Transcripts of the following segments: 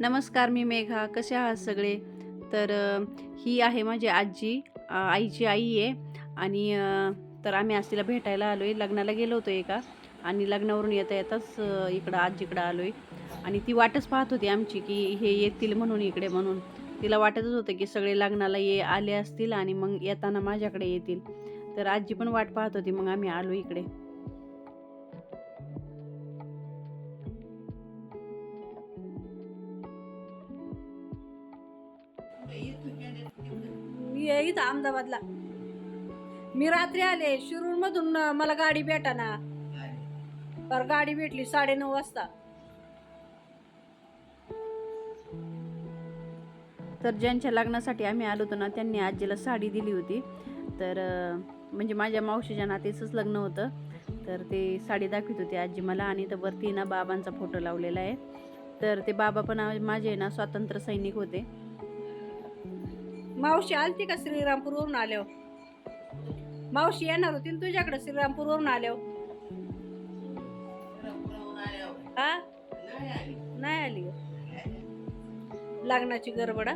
नमस्कार मी मेघा. कसे आहात सगळे? तर ही आहे माझी आजी आईची आई आहे. आणि तर आम्ही आज तिला भेटायला आलो आहे लग्नाला गेलो होतो एका. आणि लग्नावरून येता येताच इकडं आजीकडं आलो आहे आणि ती वाटच पाहत होती आमची की हे येतील म्हणून इकडे म्हणून. तिला वाटतच होतं की सगळे लग्नाला ये आले असतील आणि मग येताना माझ्याकडे येतील. तर आजी पण वाट पाहत होती मग आम्ही आलो इकडे. मी आहे इथं अहमदाबादला. मी रात्री आले शिरूर मधून मला गाडी भेटाना. पर गाडी भेटली साडे नऊ वाजता. तर ज्यांच्या लग्नासाठी आम्ही आलो होतो ना त्यांनी आजीला साडी दिली होती. तर म्हणजे माझ्या मावशीच्या नातेचंच लग्न होतं. तर ते साडी दाखवित होती आजी मला आणि तर वरती ना बाबांचा फोटो लावलेला आहे. तर ते बाबा पण माझे ना स्वातंत्र्य सैनिक होते. मावशी आलती का श्रीरामपूरवरून आल्यावर? मावशी येणार होती ना तुझ्याकडे श्रीरामपूरवरून आल्यावर? हा? नाही आली लग्नाची गडबड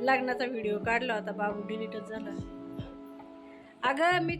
लग्नाचा व्हिडिओ काढला होता बाबू डिलीटच झाला. अगं मी